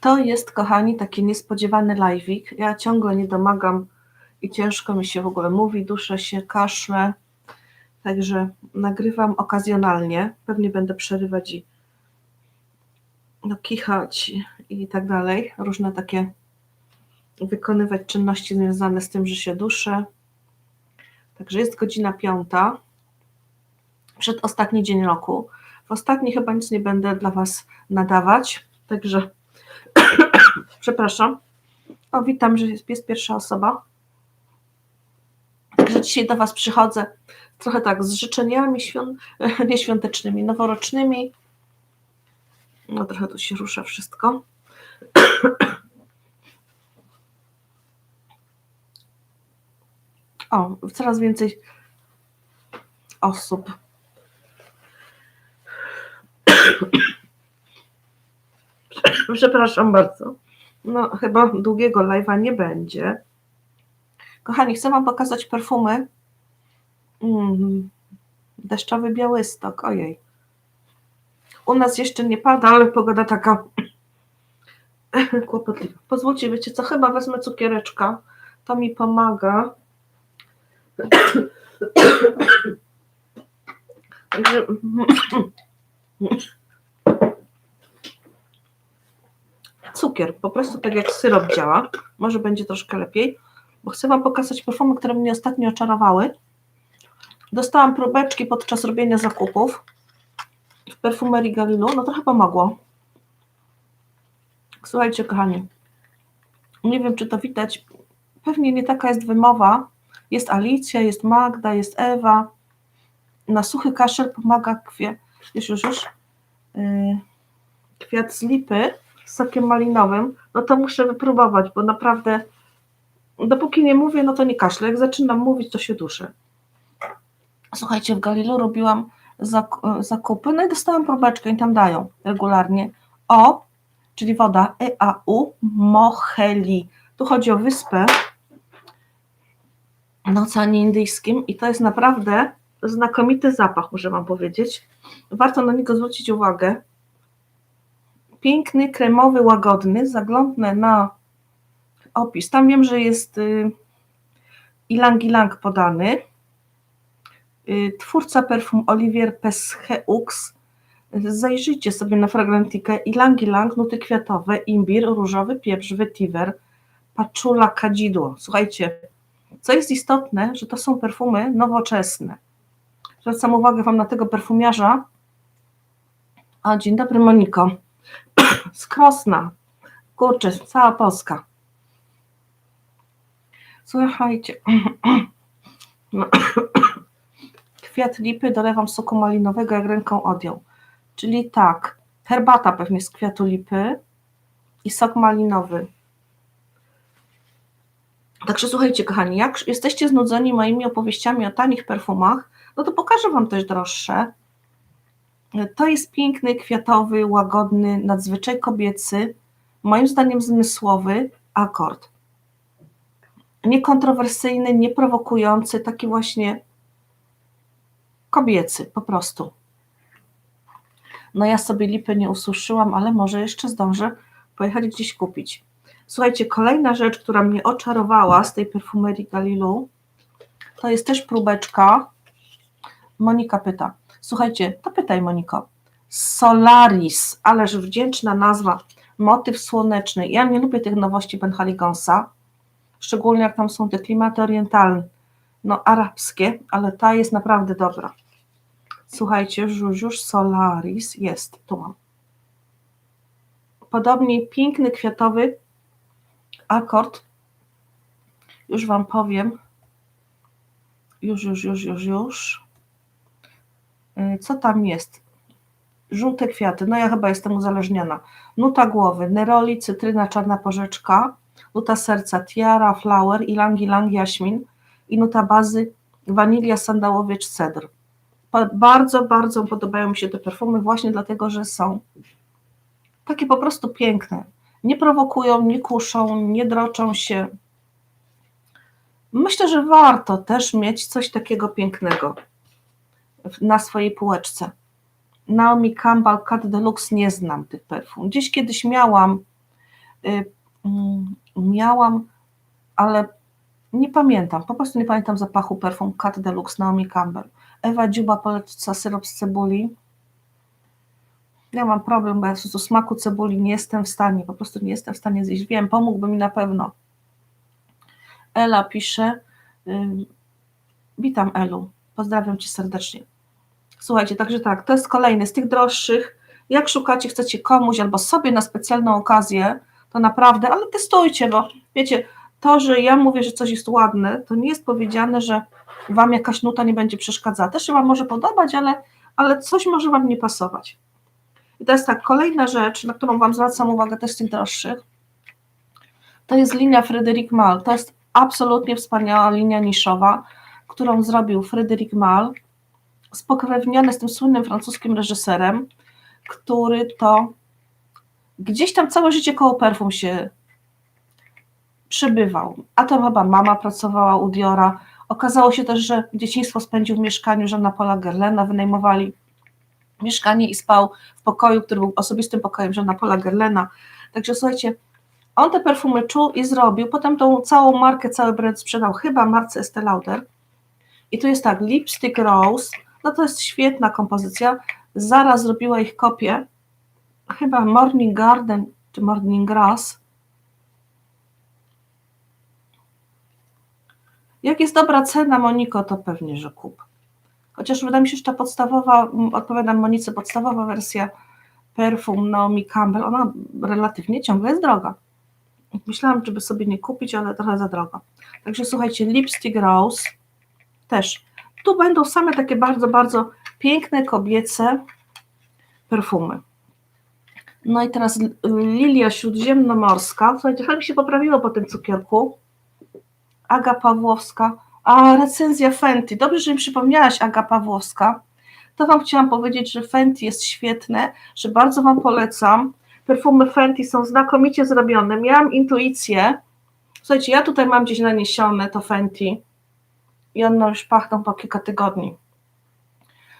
To jest, kochani, taki niespodziewany live'ik. Ja ciągle nie domagam i ciężko mi się w ogóle mówi, duszę się, kaszle. Także nagrywam okazjonalnie. Pewnie będę przerywać i no, kichać i tak dalej. Różne takie wykonywać czynności związane z tym, że się duszę. Także jest godzina piąta, przed ostatni dzień roku. W ostatni chyba nic nie będę dla Was nadawać, także przepraszam. O, witam, że jest, jest pierwsza osoba. Także dzisiaj do Was przychodzę trochę tak z życzeniami świąt, nieświątecznymi, noworocznymi. No trochę tu się rusza wszystko. O, coraz więcej osób. Przepraszam bardzo. No, chyba długiego live'a nie będzie. Kochani, chcę Wam pokazać perfumy. Mm, deszczowy Białystok, ojej. U nas jeszcze nie pada, ale pogoda taka kłopotliwa. Pozwólcie, wiecie co, chyba wezmę cukiereczka. To mi pomaga. Także cukier, po prostu tak jak syrop działa. Może będzie troszkę lepiej, bo chcę Wam pokazać perfumy, które mnie ostatnio oczarowały. Dostałam próbeczki podczas robienia zakupów w perfumerii Galilu, no trochę pomogło. Słuchajcie, kochani, nie wiem, czy to widać, pewnie nie taka jest wymowa. Jest Alicja, jest Magda, jest Ewa. Na suchy kaszel pomaga kwiat, już, już, już, yy, kwiat z lipy sokiem malinowym. No to muszę wypróbować, bo naprawdę dopóki nie mówię, no to nie kaszlę. Jak zaczynam mówić, to się duszę. Słuchajcie, w Galilu robiłam zak- zakupy, no i dostałam próbeczkę i tam dają regularnie o, czyli woda EAU Moheli. Tu chodzi o wyspę na Oceanie Indyjskim i to jest naprawdę znakomity zapach, muszę Wam powiedzieć. Warto na niego zwrócić uwagę. Piękny, kremowy, łagodny. Zaglądnę na opis. Tam wiem, że jest y, ilang ilang podany. Y, twórca perfum Olivier Pescheux. Zajrzyjcie sobie na fragrantikę ilang ilang, nuty kwiatowe, imbir, różowy pieprz, vetiver, paczula, kadzidło. Słuchajcie, co jest istotne, że to są perfumy nowoczesne. Zwracam uwagę Wam na tego perfumiarza. A, dzień dobry Moniko. Z Krosna. Kurczę, cała Polska. Słuchajcie. Kwiat lipy dolewam soku malinowego, jak ręką odjął. Czyli tak, herbata pewnie z kwiatu lipy i sok malinowy. Także słuchajcie, kochani, jak jesteście znudzeni moimi opowieściami o tanich perfumach, no to pokażę Wam też droższe. To jest piękny, kwiatowy, łagodny, nadzwyczaj kobiecy, moim zdaniem zmysłowy akord. Niekontrowersyjny, nieprowokujący, taki właśnie kobiecy, po prostu. No ja sobie lipy nie ususzyłam, ale może jeszcze zdążę pojechać gdzieś kupić. Słuchajcie, kolejna rzecz, która mnie oczarowała z tej perfumerii Galilu, to jest też próbeczka. Monika pyta. Słuchajcie, to pytaj Moniko. Solaris, ależ wdzięczna nazwa, motyw słoneczny. Ja nie lubię tych nowości Benhaligonsa, szczególnie jak tam są te klimaty orientalne, no arabskie, ale ta jest naprawdę dobra. Słuchajcie, już Solaris jest, tu mam. Podobnie piękny kwiatowy akord, już Wam powiem, już, już, już, już, już, co tam jest? Żółte kwiaty, no ja chyba jestem uzależniona. Nuta głowy, neroli, cytryna, czarna porzeczka, nuta serca, tiara, flower, ilang, ilang, jaśmin i nuta bazy, wanilia, sandałowiecz, cedr. Bardzo, bardzo podobają mi się te perfumy właśnie dlatego, że są takie po prostu piękne nie prowokują, nie kuszą, nie droczą się. Myślę, że warto też mieć coś takiego pięknego na swojej półeczce. Naomi Campbell Cat Deluxe nie znam tych perfum. Gdzieś kiedyś miałam y, mm, miałam, ale nie pamiętam, po prostu nie pamiętam zapachu perfum Cat Deluxe Naomi Campbell. Ewa Dziuba poleca syrop z cebuli. Ja mam problem, bo ja do smaku cebuli nie jestem w stanie, po prostu nie jestem w stanie zjeść. Wiem, pomógłby mi na pewno. Ela pisze, ym, witam Elu, pozdrawiam Cię serdecznie. Słuchajcie, także tak, to jest kolejny z tych droższych. Jak szukacie, chcecie komuś albo sobie na specjalną okazję, to naprawdę, ale testujcie, bo wiecie, to, że ja mówię, że coś jest ładne, to nie jest powiedziane, że Wam jakaś nuta nie będzie przeszkadzała. Też się Wam może podobać, ale, ale coś może Wam nie pasować. I to jest tak, kolejna rzecz, na którą Wam zwracam uwagę też z tych droższych, to jest linia Fryderyk Mal. To jest absolutnie wspaniała linia niszowa, którą zrobił Fryderyk Mal, spokrewniony z tym słynnym francuskim reżyserem, który to gdzieś tam całe życie koło perfum się przebywał. A to chyba mama pracowała u Diora. Okazało się też, że dzieciństwo spędził w mieszkaniu Żana Paula Gerlena, wynajmowali mieszkanie i spał w pokoju, który był osobistym pokojem Żana Paula Gerlena. Także słuchajcie, on te perfumy czuł i zrobił, potem tą całą markę, cały brand sprzedał chyba marce Estée Lauder. I tu jest tak, Lipstick Rose, no to jest świetna kompozycja, Zara zrobiła ich kopię, chyba Morning Garden czy Morning Grass. Jak jest dobra cena, Moniko, to pewnie, że kup. Chociaż wydaje mi się, że ta podstawowa, odpowiadam Monice, podstawowa wersja perfum Naomi Campbell, ona relatywnie ciągle jest droga. Myślałam, żeby sobie nie kupić, ale trochę za drogo. Także słuchajcie, Lipstick Rose też. Tu będą same takie bardzo, bardzo piękne, kobiece perfumy. No i teraz Lilia Śródziemnomorska. Słuchajcie, trochę mi się poprawiło po tym cukierku. Aga Pawłowska. A recenzja Fenty. Dobrze, że mi przypomniałaś, Aga Pawłowska. To Wam chciałam powiedzieć, że Fenty jest świetne, że bardzo Wam polecam. Perfumy Fenty są znakomicie zrobione. Miałam intuicję. Słuchajcie, ja tutaj mam gdzieś naniesione to Fenty i one już pachną po kilka tygodni.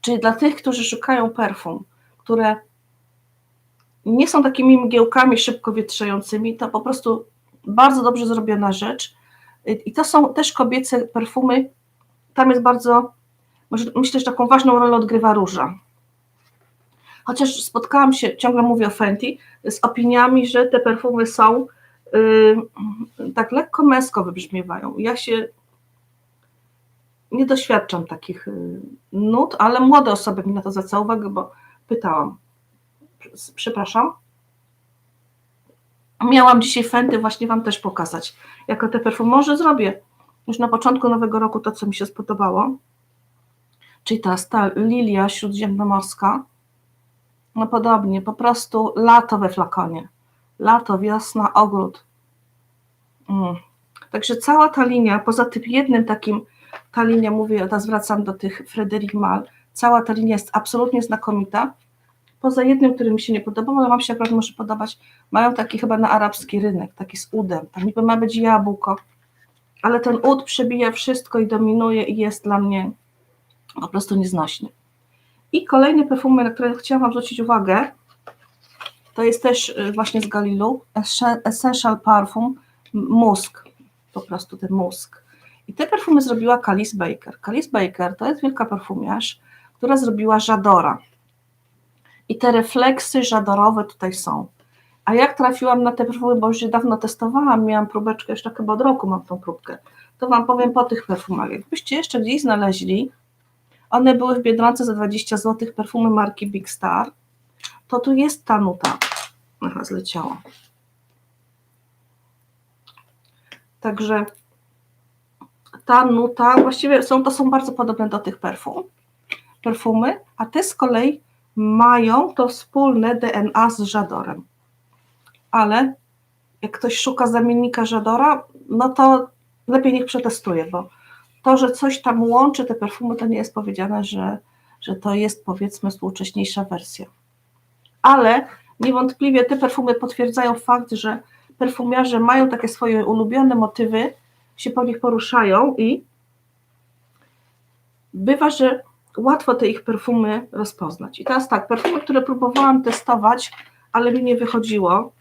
Czyli dla tych, którzy szukają perfum, które nie są takimi mgiełkami szybko wietrzejącymi, to po prostu bardzo dobrze zrobiona rzecz. I to są też kobiece perfumy. Tam jest bardzo, myślę, że taką ważną rolę odgrywa róża. Chociaż spotkałam się, ciągle mówię o Fenty, z opiniami, że te perfumy są yy, tak lekko męsko wybrzmiewają. Ja się nie doświadczam takich y, nut, ale młode osoby mi na to zwracały uwagę, bo pytałam. Przepraszam. Miałam dzisiaj Fenty właśnie Wam też pokazać, jako te perfumy. Może zrobię już na początku nowego roku to, co mi się spodobało. Czyli ta, ta lilia śródziemnomorska. No podobnie, po prostu lato we flakonie. Lato, wiosna, ogród. Mm. Także cała ta linia, poza tym jednym takim, ta linia, mówię, ja zwracam do tych Frederic Mal, cała ta linia jest absolutnie znakomita. Poza jednym, który mi się nie podobał, ale Wam się akurat może podobać, mają taki chyba na arabski rynek, taki z udem. Tam niby ma być jabłko, ale ten ud przebija wszystko i dominuje i jest dla mnie po prostu nieznośny. I kolejne perfumy, na które chciałam Wam zwrócić uwagę, to jest też y, właśnie z Galilu, Essential Parfum Musk, po prostu ten musk. I te perfumy zrobiła Kalis Baker. Kalis Baker to jest wielka perfumiarz, która zrobiła Żadora. I te refleksy żadorowe tutaj są. A jak trafiłam na te perfumy, bo już dawno testowałam, miałam próbeczkę, jeszcze chyba od roku mam tą próbkę, to Wam powiem po tych perfumach. Jakbyście jeszcze gdzieś znaleźli, one były w Biedronce za 20 zł, perfumy marki Big Star, to tu jest ta nuta. Aha, zleciała. Także ta nuta, właściwie są, to są bardzo podobne do tych perfum, perfumy, a te z kolei mają to wspólne DNA z Żadorem. Ale jak ktoś szuka zamiennika Żadora, no to lepiej niech przetestuje, bo to, że coś tam łączy te perfumy, to nie jest powiedziane, że, że to jest powiedzmy współcześniejsza wersja. Ale niewątpliwie te perfumy potwierdzają fakt, że perfumiarze mają takie swoje ulubione motywy, się po nich poruszają i bywa, że łatwo te ich perfumy rozpoznać. I teraz tak, perfumy, które próbowałam testować, ale mi nie wychodziło,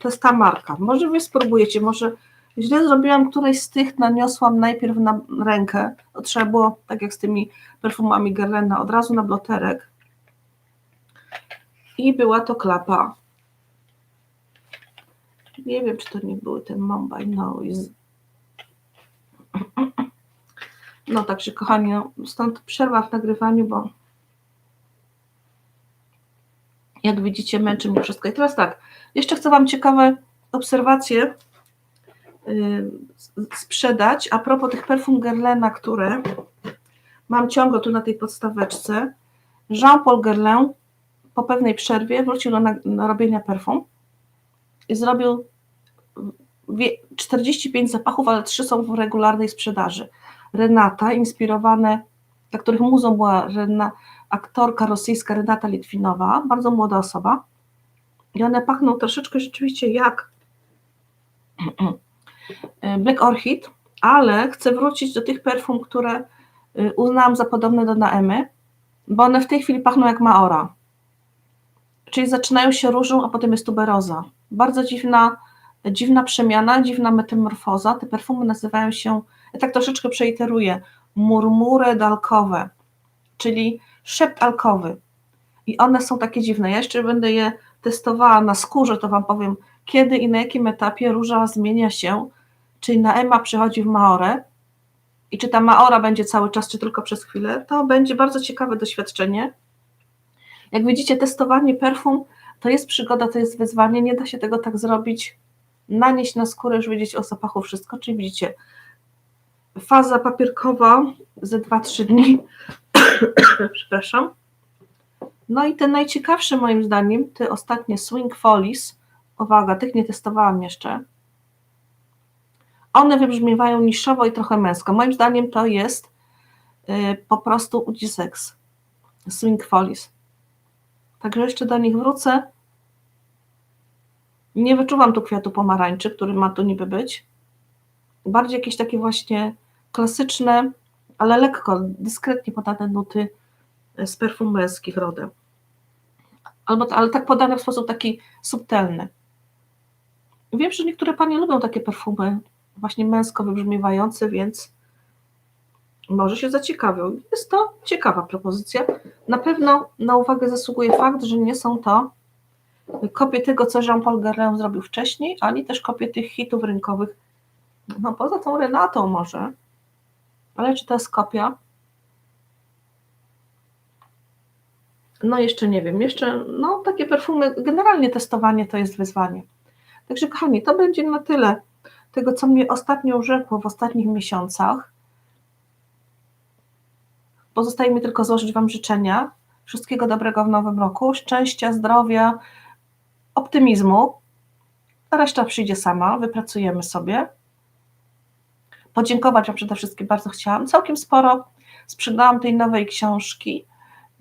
To jest ta marka. Może wy spróbujecie, może źle zrobiłam, któreś z tych naniosłam najpierw na rękę. To trzeba było, tak jak z tymi perfumami Guerlaina, od razu na bloterek. I była to klapa. Nie wiem, czy to nie były ten Mumbai Noise. No także kochani, no, stąd przerwa w nagrywaniu, bo jak widzicie męczy mnie wszystko. I teraz tak, jeszcze chcę Wam ciekawe obserwacje yy, sprzedać a propos tych perfum Guerlaina, które mam ciągle tu na tej podstaweczce. Jean-Paul Guerlain po pewnej przerwie wrócił do, do robienia perfum i zrobił 45 zapachów, ale trzy są w regularnej sprzedaży. Renata, inspirowane, dla których muzą była aktorka rosyjska Renata Litwinowa, bardzo młoda osoba. I one pachną troszeczkę rzeczywiście jak Black Orchid, ale chcę wrócić do tych perfum, które y, uznałam za podobne do Naemy, bo one w tej chwili pachną jak Maora. Czyli zaczynają się różą, a potem jest tuberoza. Bardzo dziwna, dziwna przemiana, dziwna metamorfoza. Te perfumy nazywają się, ja tak troszeczkę przeiteruję, murmury dalkowe, czyli szept alkowy. I one są takie dziwne. Ja jeszcze będę je testowała na skórze, to Wam powiem, kiedy i na jakim etapie róża zmienia się, czyli na Ema przychodzi w Maorę i czy ta Maora będzie cały czas, czy tylko przez chwilę, to będzie bardzo ciekawe doświadczenie. Jak widzicie, testowanie perfum to jest przygoda, to jest wyzwanie, nie da się tego tak zrobić, nanieść na skórę, już wiedzieć o zapachu wszystko, czyli widzicie, faza papierkowa ze 2-3 dni, przepraszam. No i te najciekawsze moim zdaniem, te ostatnie Swing Follies, uwaga, tych nie testowałam jeszcze, one wybrzmiewają niszowo i trochę męsko. Moim zdaniem to jest y, po prostu Unisex, Swing Follies. Także jeszcze do nich wrócę. Nie wyczuwam tu kwiatu pomarańczy, który ma tu niby być. Bardziej jakieś takie właśnie klasyczne, ale lekko, dyskretnie podane nuty z perfum męskich rodem. Albo, ale tak podane w sposób taki subtelny. Wiem, że niektóre panie lubią takie perfumy właśnie męsko wybrzmiewające, więc może się zaciekawią. Jest to ciekawa propozycja. Na pewno na uwagę zasługuje fakt, że nie są to kopie tego, co Jean-Paul Guerlain zrobił wcześniej, ani też kopie tych hitów rynkowych. No poza tą Renatą może, ale czy to jest kopia? No jeszcze nie wiem, jeszcze no takie perfumy, generalnie testowanie to jest wyzwanie. Także kochani, to będzie na tyle tego, co mnie ostatnio urzekło w ostatnich miesiącach. Pozostaje mi tylko złożyć Wam życzenia. Wszystkiego dobrego w nowym roku, szczęścia, zdrowia, optymizmu. Reszta przyjdzie sama, wypracujemy sobie. Podziękować Wam przede wszystkim bardzo chciałam. Całkiem sporo sprzedałam tej nowej książki.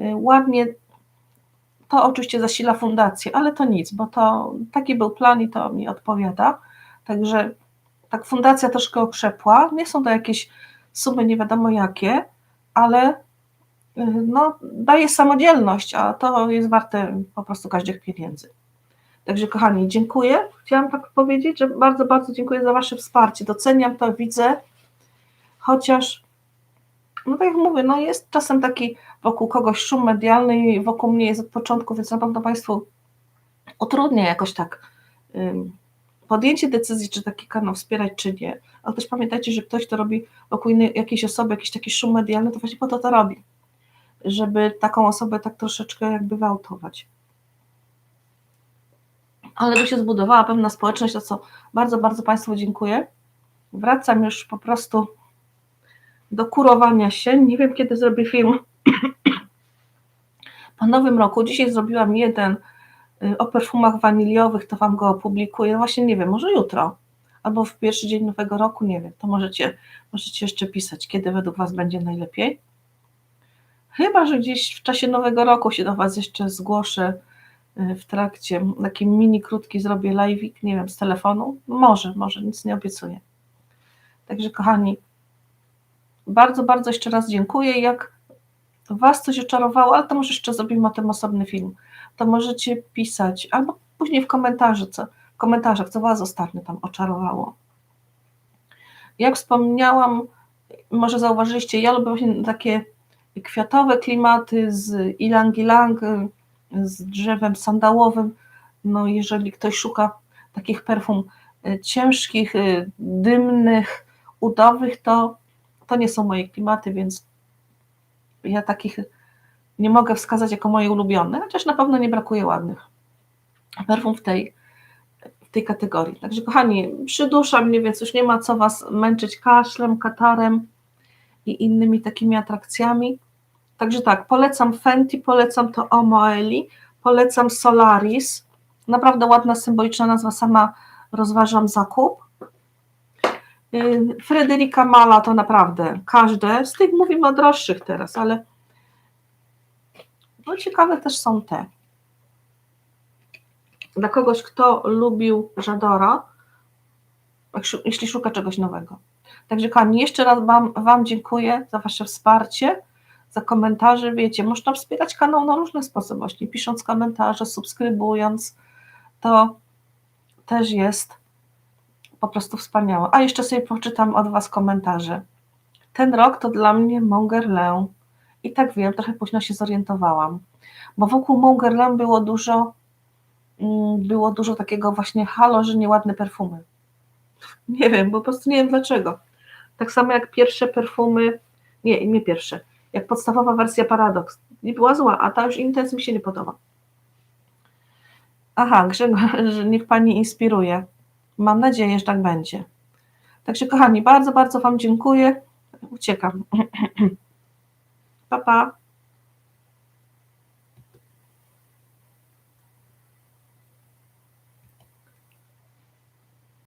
Y, ładnie to oczywiście zasila fundację, ale to nic, bo to taki był plan i to mi odpowiada. Także tak fundacja troszkę okrzepła. Nie są to jakieś sumy nie wiadomo jakie, ale y, no, daje samodzielność, a to jest warte po prostu każdych pieniędzy. Także kochani, dziękuję. Chciałam tak powiedzieć, że bardzo, bardzo dziękuję za Wasze wsparcie. Doceniam to, widzę, chociaż, no tak jak mówię, no jest czasem taki wokół kogoś szum medialny i wokół mnie jest od początku, więc na pewno Państwu utrudnia jakoś tak podjęcie decyzji, czy taki kanał wspierać, czy nie. Ale też pamiętajcie, że ktoś, kto robi wokół innej, jakiejś osoby jakiś taki szum medialny, to właśnie po to to robi. Żeby taką osobę tak troszeczkę jakby wyautować. Ale by się zbudowała pewna społeczność, za co bardzo, bardzo Państwu dziękuję. Wracam już po prostu do kurowania się. Nie wiem, kiedy zrobię film po nowym roku. Dzisiaj zrobiłam jeden Y, o perfumach waniliowych, to Wam go opublikuję, no właśnie nie wiem, może jutro, albo w pierwszy dzień nowego roku, nie wiem, to możecie, możecie jeszcze pisać, kiedy według Was będzie najlepiej. Chyba, że gdzieś w czasie nowego roku się do Was jeszcze zgłoszę w trakcie, taki mini krótki zrobię live'ik, nie wiem, z telefonu, może, może, nic nie obiecuję. Także kochani, bardzo, bardzo jeszcze raz dziękuję, jak Was coś oczarowało, ale to może jeszcze zrobimy o tym osobny film to możecie pisać, albo później w komentarzu, co, komentarzach, co Was ostatnio tam oczarowało. Jak wspomniałam, może zauważyliście, ja lubię właśnie takie kwiatowe klimaty z ilang-ilang, z drzewem sandałowym. No jeżeli ktoś szuka takich perfum y, ciężkich, y, dymnych, udowych, to, to nie są moje klimaty, więc ja takich nie mogę wskazać jako moje ulubione, chociaż na pewno nie brakuje ładnych perfum w tej, w tej kategorii. Także kochani, przydusza mnie, więc już nie ma co Was męczyć kaszlem, katarem i innymi takimi atrakcjami. Także tak, polecam Fenty, polecam to Omoeli, polecam Solaris. Naprawdę ładna, symboliczna nazwa, sama rozważam zakup. Yy, Fryderyka Mala to naprawdę każde, z tych mówimy o droższych teraz, ale no ciekawe też są te. Dla kogoś, kto lubił Żadora, jeśli szuka czegoś nowego. Także kochani, jeszcze raz wam, wam dziękuję za Wasze wsparcie, za komentarze. Wiecie, można wspierać kanał na różne sposoby, właśnie pisząc komentarze, subskrybując. To też jest po prostu wspaniałe. A jeszcze sobie poczytam od Was komentarze. Ten rok to dla mnie Mongerlę. I tak wiem, trochę późno się zorientowałam, bo wokół Mongerlę było dużo, mm, było dużo takiego właśnie halo, że nieładne perfumy. Nie wiem, po prostu nie wiem dlaczego. Tak samo jak pierwsze perfumy, nie, nie pierwsze, jak podstawowa wersja Paradox. Nie była zła, a ta już intens mi się nie podoba. Aha, Grzegorz, niech Pani inspiruje. Mam nadzieję, że tak będzie. Także kochani, bardzo, bardzo Wam dziękuję. Uciekam. Pa, pa.